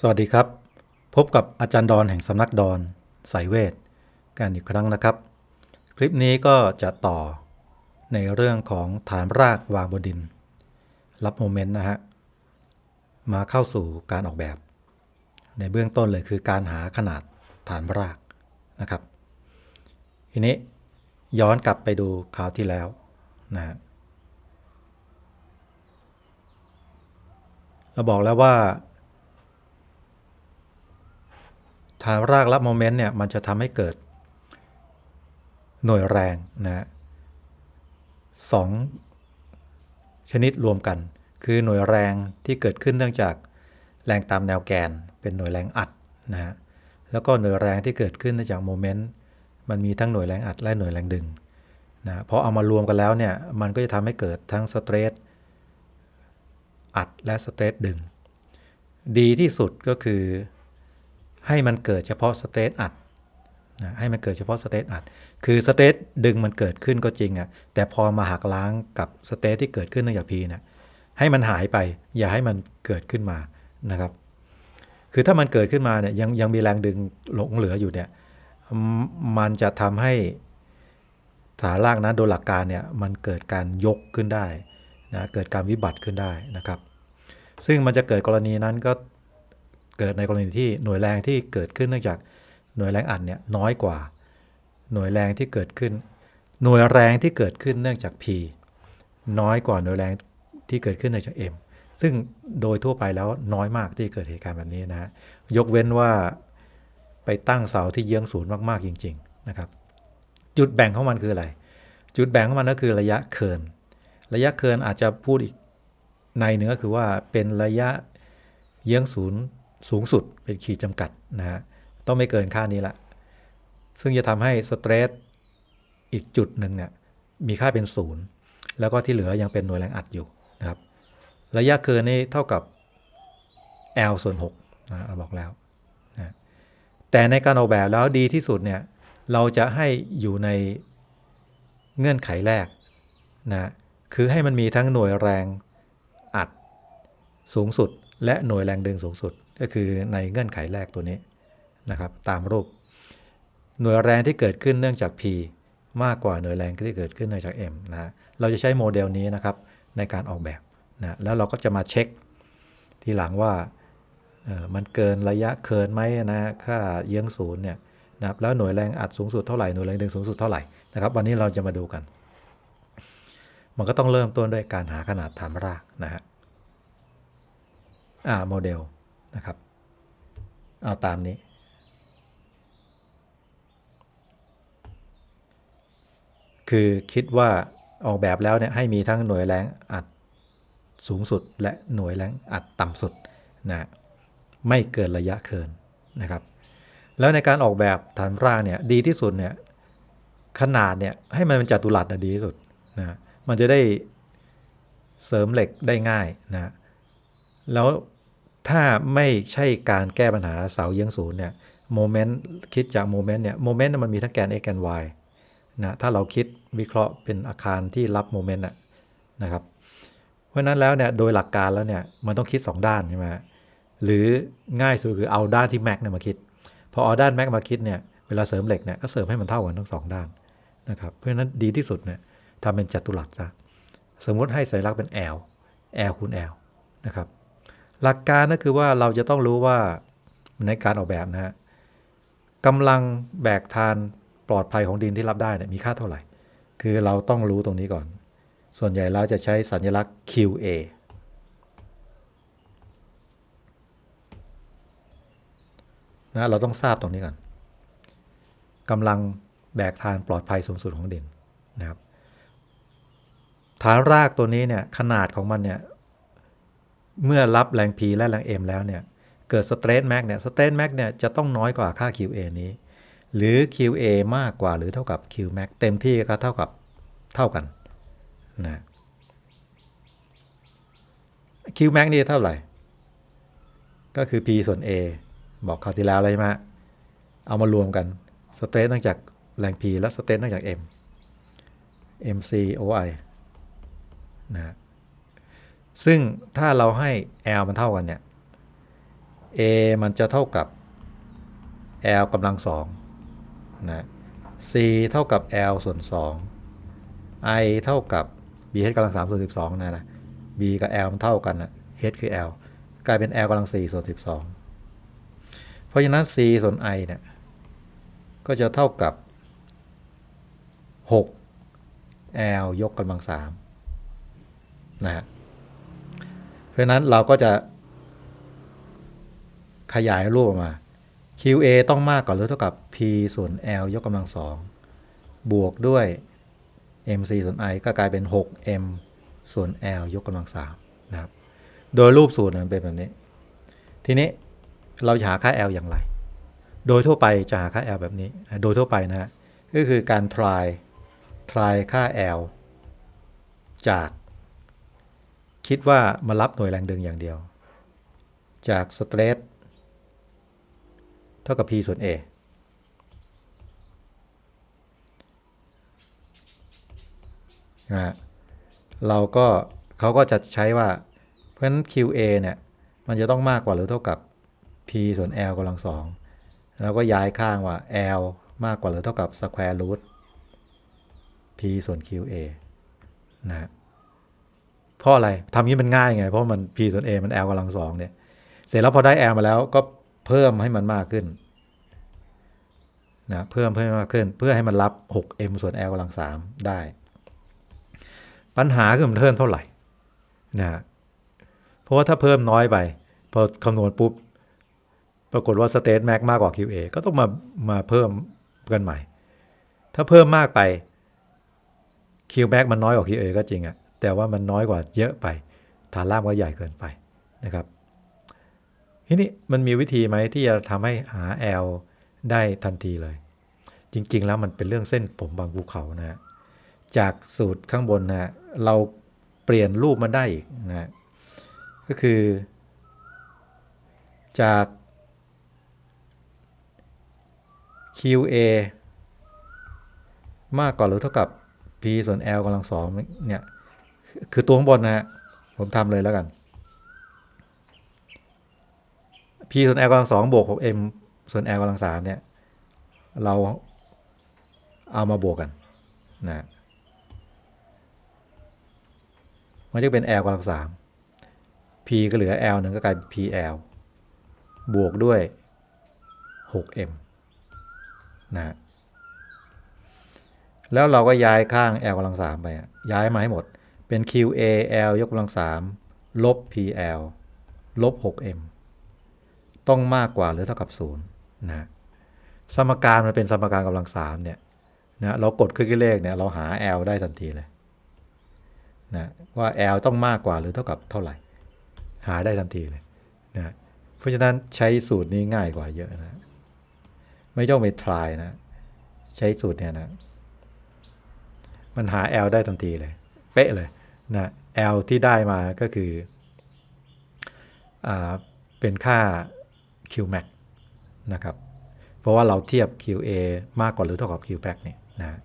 สวัสดีครับ พบกับอาจารย์ดอนแห่งสำนักดอนสายเวทกันอีกครั้งนะครับ คลิปนี้ก็จะต่อในเรื่องของฐานรากวางบนดิน รับโมเมนต์นะฮะ มาเข้าสู่การออกแบบ ในเบื้องต้นเลยคือการหาขนาดฐานรากนะครับ ทีนี้ย้อนกลับไปดูคราวที่แล้วนะฮะเราบอกแล้วว่า ฐานรากรับโมเมนต์เนี่ยมันจะทำให้เกิด หน่วยแรงนะฮะสองชนิดรวมกัน คือหน่วยแรงที่เกิดขึ้นเนื่องจากแรงตามแนวแกน เป็นหน่วยแรงอัดนะฮะแล้วก็หน่วยแรงที่เกิดขึ้นเนื่องจากโมเมนต์มันมีทั้งหน่วยแรงอัดและหน่วยแรงดึงนะพอเอามารวมกันแล้วเนี่ยมันก็จะทำให้เกิดทั้งสเตรสอัดและสเตรสดึง ดีที่สุดก็คือ ให้มันเกิดเฉพาะสเตตอัดนะให้มันเกิดเฉพาะสเตตอัด คือสเตตดึงมันเกิดขึ้นก็จริงอะ่ะ แต่พอมาหักล้างกับสเตตที่เกิดขึ้นเนื่องจากพีเนี่ยให้มันหายไป อย่าให้มันเกิดขึ้นมานะครับ คือถ้ามันเกิดขึ้นมาเนี่ยยังยังมีแรงดึงหลงเหลืออยู่เนี่ย มันจะทำให้ฐานรากนั้นโดยหลักการเนี่ยมันเกิดการยกขึ้นได้นะ เกิดการวิบัติขึ้นได้นะครับ ซึ่งมันจะเกิดกรณีนั้นก็ เกิดในกรณีที่หน่วยแรงที่เกิดขึ้นเนื่องจากหน่วยแรงอัดเนี่ยน้อยกว่า หน่วยแรงที่เกิดขึ้น หน่วยแรงที่เกิดขึ้นเนื่องจาก P น้อยกว่าหน่วยแรงที่เกิดขึ้นเนื่องจาก M ซึ่งโดยทั่วไปแล้วน้อยมากที่เกิดเหตุการณ์แบบนี้นะ ยกเว้นว่าไปตั้งเสาที่เยื้องศูนย์มากๆจริง ๆนะครับ จุดแบ่งของมันคืออะไร จุดแบ่งของมันก็คือระยะเคิร์นระยะเคิร์นอาจจะพูดอีกในหนึ่งก็คือว่าเป็นระยะเยื้องศูนย์ สูงสุดเป็นขีดจำกัดนะฮะต้องไม่เกินค่านี้ละ ซึ่งจะทำให้สเตรสอีกจุดหนึ่งเนี่ยมีค่าเป็นศูนย์แล้วก็ที่เหลือยังเป็นหน่วยแรงอัดอยู่นะครับ ระยะเกินนี่เท่ากับ L ส่วน6นะเราบอกแล้วนะแต่ในการออกแบบแล้วดีที่สุดเนี่ยเราจะให้อยู่ในเงื่อนไขแรกนะคือให้มันมีทั้งหน่วยแรงอัดสูงสุด และหน่วยแรงดึงสูงสุด ก็คือในเงื่อนไขแรกตัวนี้นะครับตามรูป หน่วยแรงที่เกิดขึ้นเนื่องจาก P มากกว่าหน่วยแรงที่เกิดขึ้นเนื่องจาก M นะเราจะใช้โมเดลนี้นะครับในการออกแบบนะแล้วเราก็จะมาเช็คทีหลังว่ามันเกินระยะเคินไหมนะค่าเยื้องศูนย์เนี่ยนะครับแล้วหน่วยแรงอัดสูงสุดเท่าไหร่หน่วยแรงดึงสูงสุดเท่าไหร่นะครับวันนี้เราจะมาดูกัน มันก็ต้องเริ่มต้นด้วยการหาขนาดฐานรากนะฮะอ่าโมเดล นะครับ เอาตามนี้ คือคิดว่าออกแบบแล้วเนี่ยให้มีทั้งหน่วยแรงอัดสูงสุดและหน่วยแรงอัดต่ำสุดนะไม่เกินระยะเคินนะครับ แล้วในการออกแบบฐานรากเนี่ยดีที่สุดเนี่ยขนาดเนี่ยให้มันเป็นจัตุรัสนะดีที่สุดนะมันจะได้เสริมเหล็กได้ง่ายนะแล้ว ถ้าไม่ใช่การแก้ปัญหาเสาเยื้องศูนย์เนี่ยโมเมนต์คิดจากโมเมนต์เนี่ยโมเมนต์มันมีทั้งแกน x แกน y นะถ้าเราคิดวิเคราะห์เป็นอาคารที่รับโมเมนต์นะครับ เพราะนั้นแล้วเนี่ยโดยหลักการแล้วเนี่ยมันต้องคิด 2 ด้านใช่ไหมหรือง่ายสุดคือเอาด้านที่แม็กเนี่ยมาคิดพอเอาด้านแม็กมาคิดเนี่ยเวลาเสริมเหล็กเนี่ยก็เสริมให้มันเท่ากันทั้งสองด้านนะครับเพราะฉะนั้นดีที่สุดเนี่ยทำเป็นจัตุรัสซะสมมุติให้สัญลักษณ์เป็น L L คูณ L นะครับ หลักการก็คือว่าเราจะต้องรู้ว่าในการออกแบบนะฮะกำลังแบกทานปลอดภัยของดินที่รับได้เนี่ยมีค่าเท่าไหร่ คือเราต้องรู้ตรงนี้ก่อน ส่วนใหญ่เราจะใช้สัญลักษณ์ QA นะเราต้องทราบตรงนี้ก่อนกำลังแบกทานปลอดภัยสูงสุดของดินนะครับฐานรากตัวนี้เนี่ยขนาดของมันเนี่ย เมื่อรับแรง P และแรง M แล้วเนี่ย เกิดสเตรทแม็กเนี่ยสเตรทแม็กเนี่ยจะต้องน้อยกว่าค่า QA นี้ หรือ QA มากกว่าหรือเท่ากับ Qmax เต็มที่ก็เท่ากับเท่ากันนะ Qmax นี่เท่าไหร่ ก็คือ P ส่วน A บอกคราวที่แล้วเลยใช่ไหมเอามารวมกันสเตรทเนื่องจากแรง P และสเตรทเนื่องจาก M MC OI นะ ซึ่งถ้าเราให้ L มันเท่ากันเนี่ย a มันจะเท่ากับ l กำลังสองนะ c เท่ากับ l ส่วน 2 i เท่ากับ b h กำลัง3ส่วน12นะนะ b กับ l มันเท่ากันนะ h คือ l กลายเป็น l กำลัง4ส่วน12 เพราะฉะนั้น c ส่วน i เนี่ยก็จะเท่ากับ 6 l ยกกำลัง3นะฮะ เพราะนั้นเราก็จะ ขยายรูปออกมา QA ต้องมากกว่าหรือเท่ากับ P ส่วน L ยกกำลังสองบวกด้วย MC ส่วน I ก็กลายเป็น 6M ส่วน L ยกกำลังสามนะครับ โดยรูปสูตรมันเป็นแบบนี้ ทีนี้เราจะหาค่า L อย่างไร โดยทั่วไปจะหาค่า L แบบนี้ โดยทั่วไปนะฮะก็คือการ try try ค่า L จาก คิดว่ามารับหน่วยแรงดึงอย่างเดียว จากสเตรทเท่ากับ P ส่วน A นะฮะเราก็เขาก็จะใช้ว่า เพราะฉะนั้น QA เนี่ย มันจะต้องมากกว่าหรือเท่ากับ P ส่วน L กำลังสองแล้วก็ย้ายข้างว่า L มากกว่าหรือเท่ากับ square root P ส่วน QA นะฮะ เพราะอะไรทำนี้มันง่ายไง เพราะมัน P ส่วน A มัน L กำลังสองเนี่ย เสร็จแล้วพอได้ L มาแล้วก็เพิ่มให้มันมากขึ้นนะเพิ่มเพิ่มมากขึ้น เพื่อให้มันรับ 6m ส่วน L กำลัง3ได้ ปัญหาคือมันเพิ่มเท่าไหร่นะเพราะว่าถ้าเพิ่มน้อยไป พอคำนวณปุ๊บ ปรากฏว่า state max มากกว่า QA ก็ต้องมามาเพิ่มกันใหม่ ถ้าเพิ่มมากไป Q max มันน้อยกว่า QA ก็จริงอะ แต่ว่ามันน้อยกว่าเยอะไป ฐานล่างก็ใหญ่เกินไปนะครับทีนี้มันมีวิธีไหมที่จะทำให้หา L ได้ทันทีเลย จริงๆแล้วมันเป็นเรื่องเส้นผมบางภูเขานะฮะจากสูตรข้างบนนะเราเปลี่ยนรูปมาได้อีกนะก็คือ จาก QA มากกว่าหรือเท่ากับ P ส่วน L กำลังสองเนี่ย คือตัวข้างบนนะฮะผมทำเลยแล้วกัน p ส่วน l กำลังสองบวก 6m ส่วน l กำลังสามเนี่ย เราเอามาบวกกันนะมันจะเป็น l กำลังสาม p ก็เหลือ l หนึ่งก็กลายเป็น pl บวกด้วย 6m นะแล้วเราก็ย้ายข้าง l กำลังสามไป ย้ายมาให้หมด เป็น QAL ยกกำลังสามลบ PL ลบ 6M ต้องมากกว่าหรือเท่ากับ0นะสมการมันเป็นสมการกำลังสามเนี่ยนะเรากดเครื่องคิดเลขเนี่ยเราหา L ได้ทันทีเลยนะว่า L ต้องมากกว่าหรือเท่ากับเท่าไหร่ หาได้ทันทีเลยนะเพราะฉะนั้นใช้สูตรนี้ง่ายกว่าเยอะนะ ไม่ต้องไปทายนะ ใช้สูตรเนี่ยนะ มันหา L ได้ทันทีเลย เป๊ะเลย นะ L ที่ได้มาก็คืออเป็นค่า Qmax นะครับ เพราะว่าเราเทียบ QA มากกว่าหรือเท่ากับ Qmax เนี่ยนะ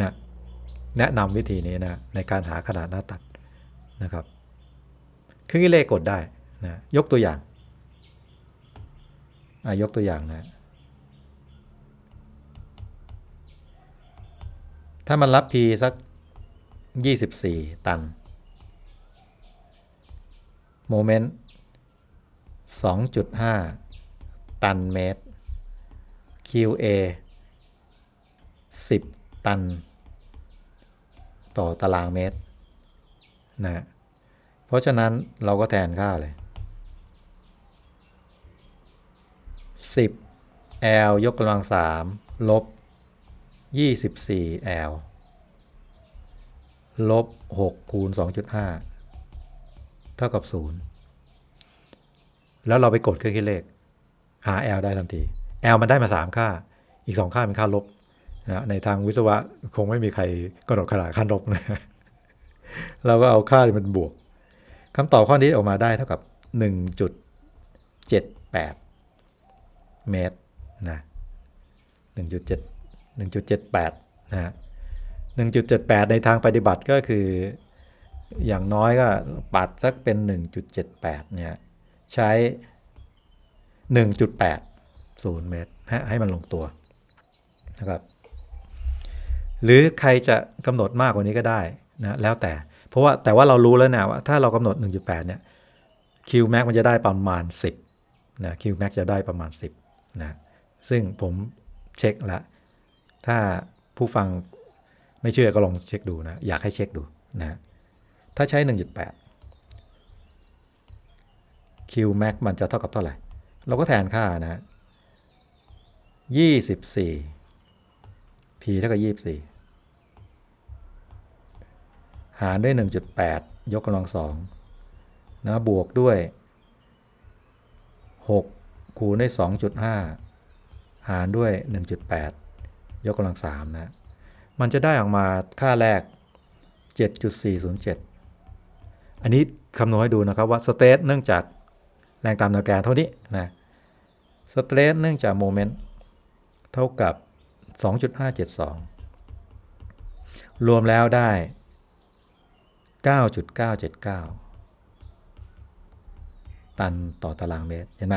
นะแนะนำวิธีนี้นะในการหาขนาดหน้าตัดนะครับเครื่องเลขกดได้นะยกตัวอย่างยกตัวอย่างนะ ถ้ามันรับ P สัก 24 ตัน โมเมนต์ 2.5 ตันเมตร QA 10 ตัน ต่อตารางเมตรนะเพราะฉะนั้นเราก็แทนค่าเลย 10 L ยกกำลัง3ลบ 24 L ลบ6คูณ 2.5 เท่ากับ 0 แล้วเราไปกดเครื่องคิดเลขหา L ได้ทันที L มันได้มา 3 ค่า อีก 2 ค่าเป็นค่าลบนะในทางวิศวะคงไม่มีใครกำหนดขนาดค่าลบนะเราก็เอาค่าที่มันบวกคำตอบข้อนี้ออกมาได้เท่ากับ 1.78 เมตรนะ1.7 1.78 นะฮะ 1.78 ในทางปฏิบัติก็คืออย่างน้อยก็ปัดสักเป็น 1.78 เนี่ย ใช้ 1.80 เมตรให้ให้มันลงตัวนะครับ หรือใครจะกำหนดมากกว่านี้ก็ได้นะแล้วแต่ เพราะว่าแต่ว่าเรารู้แล้วนะว่าถ้าเรากำหนด 1.8 เนี่ย Q max มันจะได้ประมาณ 10 นะ Q max จะได้ประมาณ 10 นะ ซึ่งผมเช็คล้วถ้าผู้ฟัง ไม่เชื่อก็ลองเช็คดูนะ อยากให้เช็คดูนะ ถ้าใช้ 1.8 Q max มันจะเท่ากับเท่าไหร่ เราก็แทนค่านะ 24 P เท่ากับ 24 หารด้วย 1.8 ยกกำลังสองนะบวกด้วย 6 คูณด้วย 2.5 หารด้วย 1.8 ยกกำลังสามนะ มันจะได้ออกมาค่าแรก 7.407 อันนี้คำนวณให้ดูนะครับว่าสเตทเนื่องจากแรงตามแนวแกนเท่านี้นะสเตทเนื่องจากโมเมนต์เท่ากับ 2.572 รวมแล้วได้ 9.979 ตันต่อตารางเมตร เห็นไหม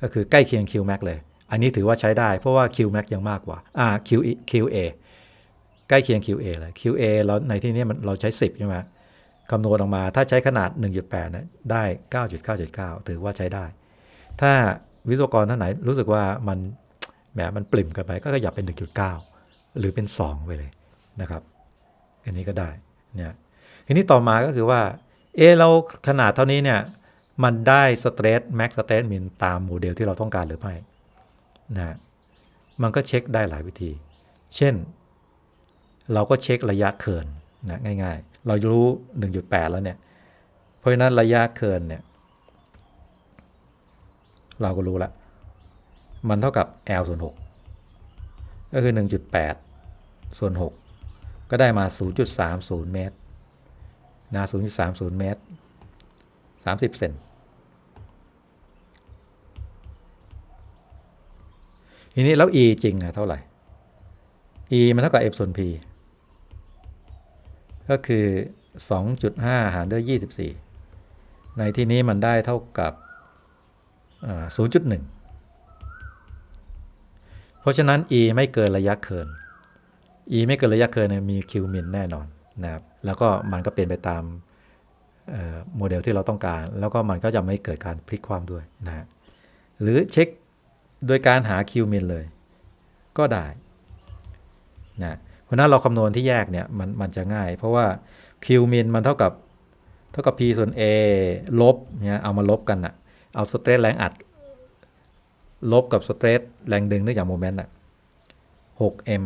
ก็คือใกล้เคียง Qmax เลย อันนี้ถือว่าใช้ได้ เพราะว่า Qmax ยังมากกว่าอ่า Q QA ใกล้เคียง QA เลย QA เราในที่นี้มันเราใช้ 10 ใช่ไหมคำนวณออกมาถ้าใช้ขนาด 1.8นะได้ 9.9.9 ถือว่าใช้ได้ ถ้าวิศวกรท่านไหนรู้สึกว่ามันแหมมันปริ่มเกันไปก็ขยับเป็น 1.9 หรือเป็น 2 ไปเลยนะครับอันนี้ก็ได้เนี่ยทีนี้ต่อมาก็คือว่าเออเราขนาดเท่านี้เนี่ยมันได้สเตรทแม็กสเตรทมินตามโมเดลที่เราต้องการหรือไม่ นะมันก็เช็คได้หลายวิธี เช่น เราก็เช็คระยะเคินนะง่ายๆ เรารู้ 1.8 แล้วเนี่ย เพราะฉะนั้นระยะเคินเนี่ย เราก็รู้ละ มันเท่ากับ L ส่วน6ก็คือ 1.8 ส่วน 6 ก็ได้มา 0.30 เมตรนะ0.30 เมตร 30 เซน ทีนี้แล้ว e จริงอะเท่าไหร่ e มันเท่ากับ f ส่วน p ก็คือ 2.5 หารด้วย 24 ในที่นี้มันได้เท่ากับ 0.1 เพราะฉะนั้น e ไม่เกินระยะเคิร์น e ไม่เกินระยะเคิร์นเนี่ยมี q min แน่นอนนะครับแล้วก็มันก็เป็นไปตามโมเดลที่เราต้องการ แล้วก็มันก็จะไม่เกิดการพลิกความด้วยนะฮะหรือเช็ค โดยการหา q min เลย ก็ได้นะเพราะนั้นเราคำนวณที่แยกเนี่ยมันมันจะง่าย เพราะว่า q min มันเท่ากับเท่ากับ p ส่วน a ลบเนี่ยเอามาลบกันอะเอาสเตรทแรงอัด ลบกับสเตรทแรงดึงเนื่องจากโมเมนต์อะ 6m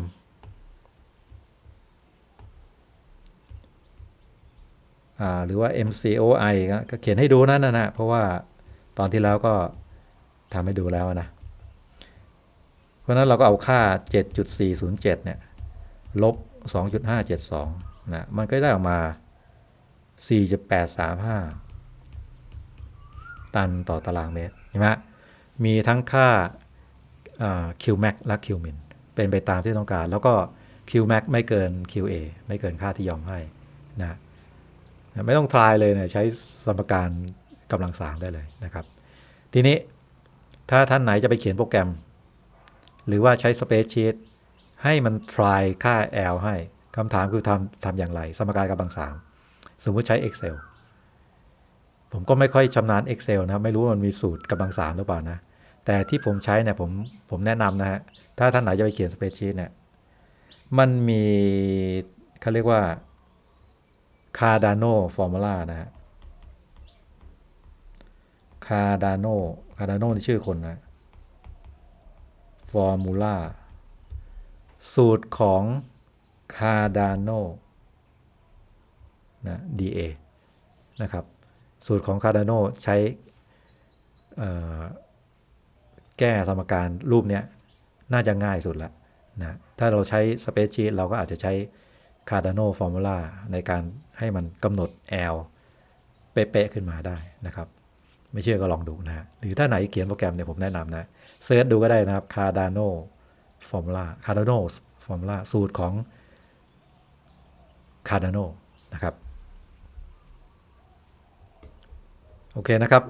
อ่าหรือว่า MCOI ก็ก็เขียนให้ดูนั่นนะนะเพราะว่าตอนที่แล้วก็ทำให้ดูแล้วนะ เพราะนั้นเราก็เอาค่า 7.407 เนี่ยลบ 2.572 นะ มันก็ได้ออกมา 4.835 ตันต่อตารางเมตรเห็นไหมมีทั้งค่า Qmax และ Qmin เป็นไปตามที่ต้องการ แล้วก็ Qmax ไม่เกิน QA ไม่เกินค่าที่ยอมให้นะไม่ต้องทรายเลยเนี่ยใช้สมการกำลังสามได้เลยนะครับ ทีนี้ถ้าท่านไหนจะไปเขียนโปรแกรม หรือว่าใช้ Spreadsheet ให้มัน try ค่า L ให้คำถามคือทำทำอย่างไร สมการกำลังสามสมมติใช้ Excel ผมก็ไม่ค่อยชำนาญ Excel นะ ไม่รู้ว่ามันมีสูตรกำลังสามหรือเปล่านะ แต่ที่ผมใช้เนี่ยผมผมแนะนำนะฮะ ถ้าท่านไหนจะไปเขียน Spreadsheet เนี่ย มันมีเขาเรียกว่า Cardano Formula นะฮะ Cardano Cardano นี่ชื่อคนนะ Formula สูตรของ Cardano นะ DA นะครับ สูตรของ Cardano ใช้แก้สมการรูปเนี้ยน่าจะง่ายสุดละนะถ้าเราใช้ Spreadsheet เราก็อาจจะใช้ Cardano Formula ในการให้มันกำหนด L เป๊ะๆขึ้นมาได้นะครับ ไม่เชื่อก็ลองดูนะฮะหรือถ้าไหนเขียนโปรแกรมเนี่ยผมแนะนำนะ เซิร์ชดูก็ได้นะครับ Cardano Formula Cardano Formula สูตรของ Cardano นะครับโอเคนะครับ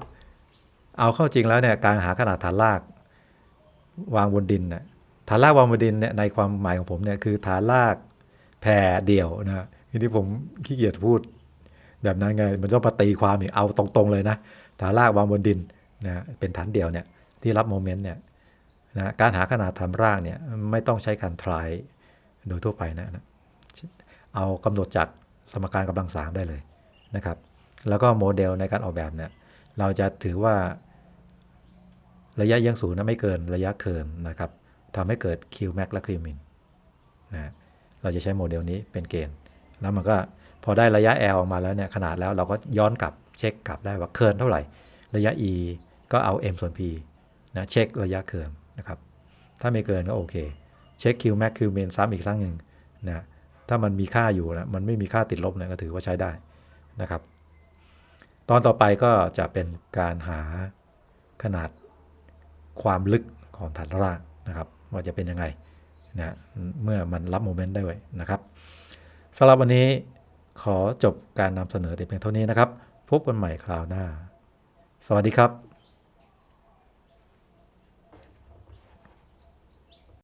เอาเข้าจริงแล้วเนี่ยการหาขนาดฐานรากวางบนดินเนี่ยฐานรากวางบนดินเนี่ยในความหมายของผมเนี่ยคือฐานรากแผ่เดี่ยวนะทีนี้ผมขี้เกียจพูด แบบนั้นไงมันต้องมาตีความอีกเอาตรงๆเลยนะฐานรากวางบนดินนะเป็นฐานเดี่ยวเนี่ย ที่รับโมเมนต์เนี่ยนะการหาขนาดฐานรากเนี่ยไม่ต้องใช้การทรายโดยทั่วไปนะนะเอากำหนดจากสมการกำลังสามได้เลยนะครับ แล้วก็โมเดลในการออกแบบเนี่ยเราจะถือว่าระยะเอียังศูนย์นะไม่เกินระยะเคิร์นนะครับทำให้เกิด Q max และ Q min นะเราจะใช้โมเดลนี้เป็นเกณฑ์ แล้วมันก็พอได้ระยะ L ออกมาแล้วเนี่ยขนาดแล้วเราก็ย้อนกลับเช็คกลับได้ว่าเคิร์นเท่าไหร่ ระยะ E ก็เอา m ส่วน p นะเช็คระยะเคิร์นนะครับ ถ้าไม่เกินก็โอเค เช็ค Q max Q min ซ้ำอีกครั้งหนึ่งนะถ้ามันมีค่าอยู่นะมันไม่มีค่าติดลบเนี่ยก็ถือว่าใช้ได้นะครับ ตอนต่อไปก็จะเป็นการหาขนาดความลึกของฐานรากนะครับว่าจะเป็นยังไงนะเมื่อมันรับโมเมนต์ได้ไว้นะครับสำหรับวันนี้ขอจบการนำเสนอแต่เพียงเท่านี้นะครับ พบกันใหม่คราวหน้า สวัสดีครับ